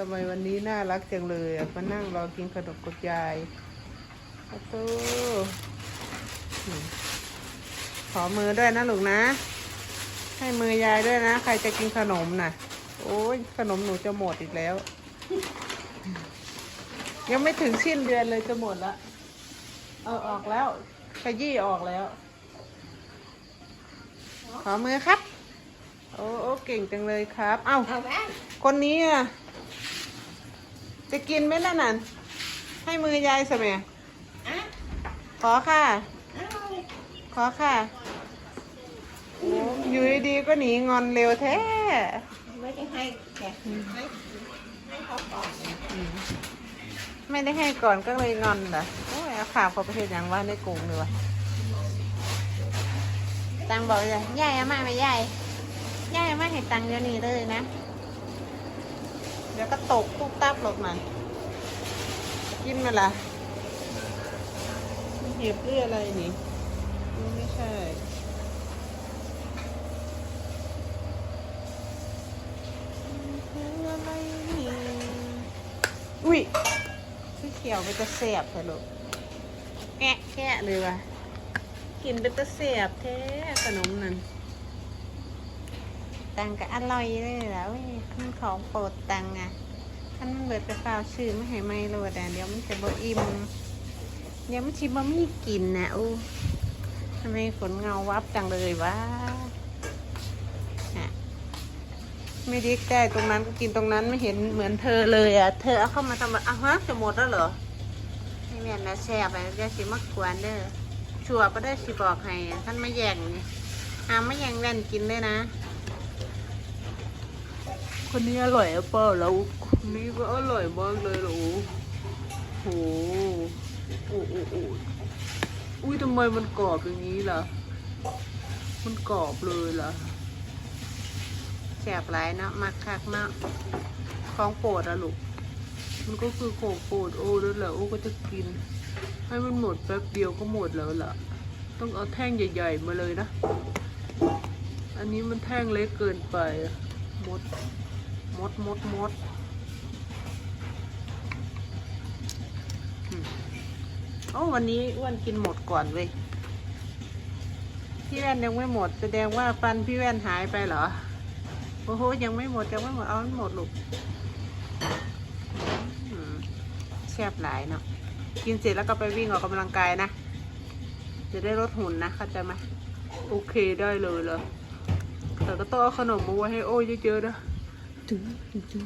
ทำไมวันนี้น่ารักจังเลยอะมานั่งรอกินขนมกับยายโอ้โหอืมขอมือด้วยนะลูกนะ ให้มือยายด้วยนะ ใครจะกินขนมน่ะ โอ้ยขนมหนูจะหมดอีกแล้ว ยังไม่ถึงสิ้นเดือนเลยจะหมดละเอาออกแล้วขยี้ออกแล้ว ขอมือครับ โอ้โอ้เก่งจังเลยครับ เอ้าเอาแม่คนนี้อะ จะกินไหมล่ะนั่นให้มือยายสมัยอะขอค่ะเอาขอค่ะโอ้อยู่ดีๆก็หนีงอนเร็วแท้ ไม่ได้ให้แกให้ให้เขาก่อนไม่ได้ให้ก่อนก็เลยงอนเหรอโอ้ยเอาข่าวเขาประเทศอย่างว่าในกรุงเลยวะตังบอกเลยยายเอามาไหมยายยายเอามาให้ตังเดี๋ยวนี้เลยนะเดี๋ยวก็ตกตุ๊บตับลบมันกินมาละมันเห็บหรืออะไรนี่ ไม่ใช่อะไรนี่อุ้ยพี่เขียวไปจะเสียบเถอะลูกแกะแกะเลยว่ะกินไปจะเสียบแท้ขนมนั่น ตังก็อร่อยเลยแล้วมันของโปรดตังอะท่านมันเบิดไปเปล่าชื่อไม่ให้ไม่โลดอะเดี๋ยวมันจะบ่อิ่มเดี๋ยวมันชิมบ่มีกินนะอู้ทำไมขนเงาวับจังเลยวะฮะไม่ดิกได้ตรงนั้นก็กินตรงนั้นไม่เห็นเหมือนเธอเลยอะ เธอเอาเข้ามาทำแบบอ้าวฮะจะหมดแล้วเหรอไม่แม่นนะแช่ไปเดี๋ยวสิมากวนเด้อชัวร์ก็ได้สิบอกให้ท่านไม่แย่งนี่ห้ามไม่แย่งแว่นกินเลยนะ คนนี้อร่อยอะเปล่าแล้วคนนี้ก็อร่อยมากเลยเหรอโอ้โหโอ้โอ้โอ้อุ้ยทำไมมันกรอบอย่างนี้ล่ะ มันกรอบเลยล่ะแสบหลายนะมักคักเนาะของโปรดอะลูก มันก็คือของโปรดโอ้นั่นแหละโอ้ก็จะกิน ให้มันหมดแป๊บเดียวก็หมดแล้วล่ะ ต้องเอาแท่งใหญ่ๆมาเลยนะ อันนี้มันแท่งเล็กเกินไปอะมด มดมดมดโอ้วันนี้อ้วนกินหมดก่อนเว้ยพี่แว่นยังไม่หมด แสดงว่าฟันพี่แว่นหายไปเหรอ โอ้โหยังไม่หมดยังไม่หมด เอาหมดลูกแซ่บหลายเนาะกินเสร็จแล้วก็ไปวิ่งออกกำลังกายนะ จะได้ลดหุ่นนะเข้าใจไหมโอเคได้เลยเหรอแต่ก็ต้องเอาขนมมาไว้ให้โอ้เยอะๆนะ ถึงถึงถึง